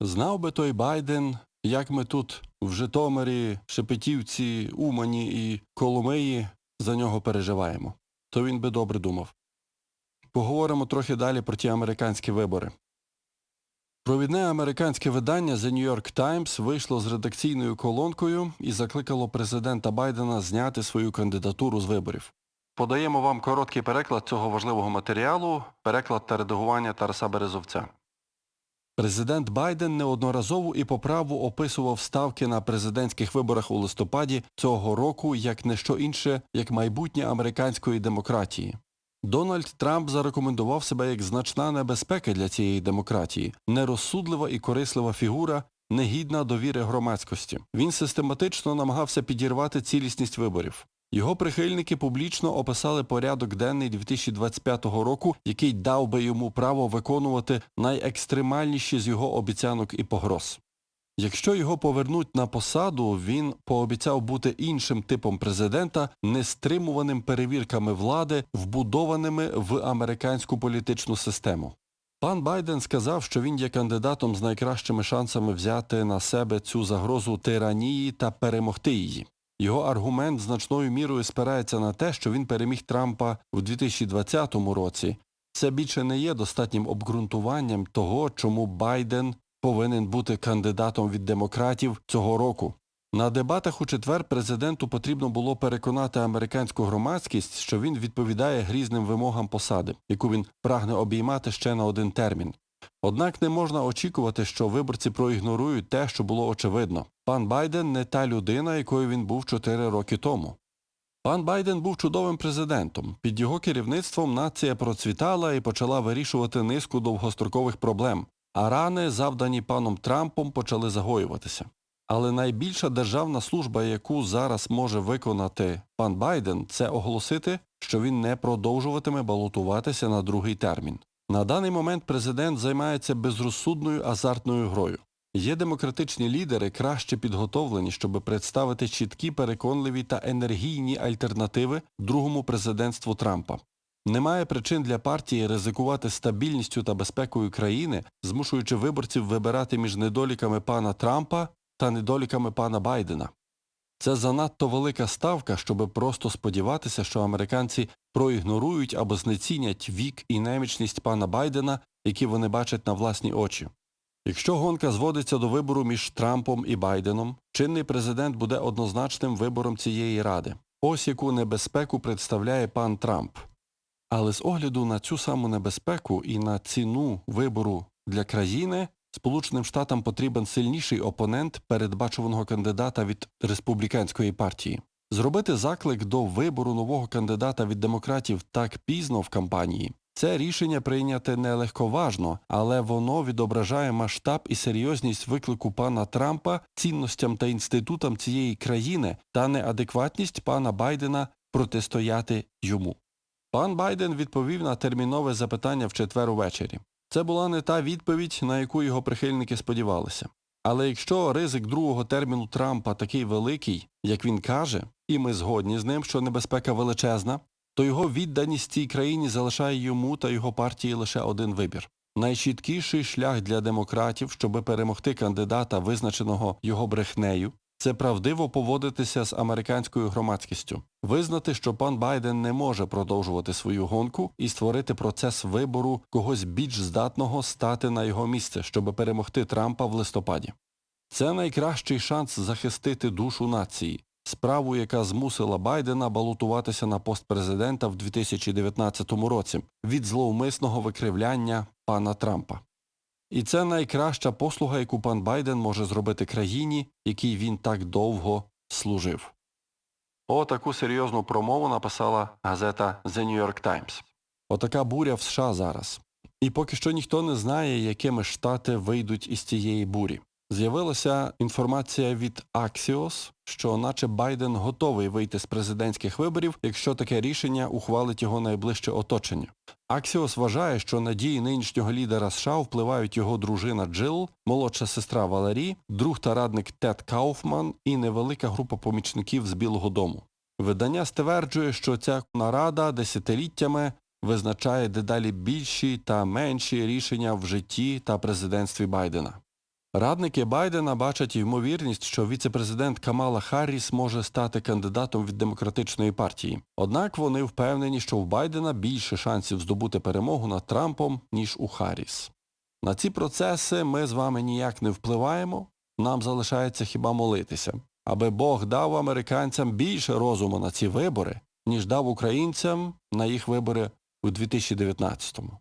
Знав би той Байден, як ми тут в Житомирі, Шепетівці, Умані і Коломиї за нього переживаємо. То він би добре думав. Поговоримо трохи далі про ті американські вибори. Провідне американське видання The New York Times вийшло з редакційною колонкою і закликало президента Байдена зняти свою кандидатуру з виборів. Подаємо вам короткий переклад цього важливого матеріалу, переклад та редагування Тараса Березовця. Президент Байден неодноразово і по праву описував ставки на президентських виборах у листопаді цього року як не що інше, як майбутнє американської демократії. Дональд Трамп зарекомендував себе як значна небезпека для цієї демократії, нерозсудлива і корислива фігура, негідна довіри громадськості. Він систематично намагався підірвати цілісність виборів. Його прихильники публічно описали порядок денний 2025 року, який дав би йому право виконувати найекстремальніші з його обіцянок і погроз. Якщо його повернуть на посаду, він пообіцяв бути іншим типом президента, нестримуваним перевірками влади, вбудованими в американську політичну систему. Пан Байден сказав, що він є кандидатом з найкращими шансами взяти на себе цю загрозу тиранії та перемогти її. Його аргумент значною мірою спирається на те, що він переміг Трампа в 2020 році. Це більше не є достатнім обґрунтуванням того, чому Байден повинен бути кандидатом від демократів цього року. На дебатах у четвер президенту потрібно було переконати американську громадськість, що він відповідає грізним вимогам посади, яку він прагне обіймати ще на один термін. Однак не можна очікувати, що виборці проігнорують те, що було очевидно. Пан Байден не та людина, якою він був чотири роки тому. Пан Байден був чудовим президентом. Під його керівництвом нація процвітала і почала вирішувати низку довгострокових проблем, а рани, завдані паном Трампом, почали загоюватися. Але найбільша державна служба, яку зараз може виконати пан Байден, це оголосити, що він не продовжуватиме балотуватися на другий термін. На даний момент президент займається безрозсудною азартною грою. Є демократичні лідери краще підготовлені, щоб представити чіткі, переконливі та енергійні альтернативи другому президентству Трампа. Немає причин для партії ризикувати стабільністю та безпекою країни, змушуючи виборців вибирати між недоліками пана Трампа та недоліками пана Байдена. Це занадто велика ставка, щоб просто сподіватися, що американці проігнорують або знецінять вік і немічність пана Байдена, які вони бачать на власні очі. Якщо гонка зводиться до вибору між Трампом і Байденом, чинний президент буде однозначним вибором цієї ради. Ось яку небезпеку представляє пан Трамп. Але з огляду на цю саму небезпеку і на ціну вибору для країни, Сполученим Штатам потрібен сильніший опонент передбачуваного кандидата від республіканської партії. Зробити заклик до вибору нового кандидата від демократів так пізно в кампанії це рішення прийняте нелегковажно, але воно відображає масштаб і серйозність виклику пана Трампа цінностям та інститутам цієї країни та неадекватність пана Байдена протистояти йому. Пан Байден відповів на термінове запитання в четвер увечері. Це була не та відповідь, на яку його прихильники сподівалися. Але якщо ризик другого терміну Трампа такий великий, як він каже, і ми згодні з ним, що небезпека величезна, то його відданість цій країні залишає йому та його партії лише один вибір. Найчіткіший шлях для демократів, щоб перемогти кандидата, визначеного його брехнею, це правдиво поводитися з американською громадськістю, визнати, що пан Байден не може продовжувати свою гонку і створити процес вибору когось більш здатного стати на його місце, щоб перемогти Трампа в листопаді. Це найкращий шанс захистити душу нації, справу, яка змусила Байдена балотуватися на пост президента в 2019 році від зловмисного викривляння пана Трампа. І це найкраща послуга, яку пан Байден може зробити країні, якій він так довго служив. О, таку серйозну промову написала газета The New York Times. Отака буря в США зараз. І поки що ніхто не знає, якими штати вийдуть із цієї бурі. З'явилася інформація від Axios, що наче Байден готовий вийти з президентських виборів, якщо таке рішення ухвалить його найближче оточення. Axios вважає, що надії нинішнього лідера США впливають його дружина Джил, молодша сестра Валерій, друг та радник Тед Кауфман і невелика група помічників з Білого Дому. Видання стверджує, що ця нарада десятиліттями визначає дедалі більші та менші рішення в житті та президентстві Байдена. Радники Байдена бачать ймовірність, що віце-президент Камала Харріс може стати кандидатом від демократичної партії. Однак вони впевнені, що в Байдена більше шансів здобути перемогу над Трампом, ніж у Харріс. На ці процеси ми з вами ніяк не впливаємо, нам залишається хіба молитися, аби Бог дав американцям більше розуму на ці вибори, ніж дав українцям на їх вибори у 2019-му.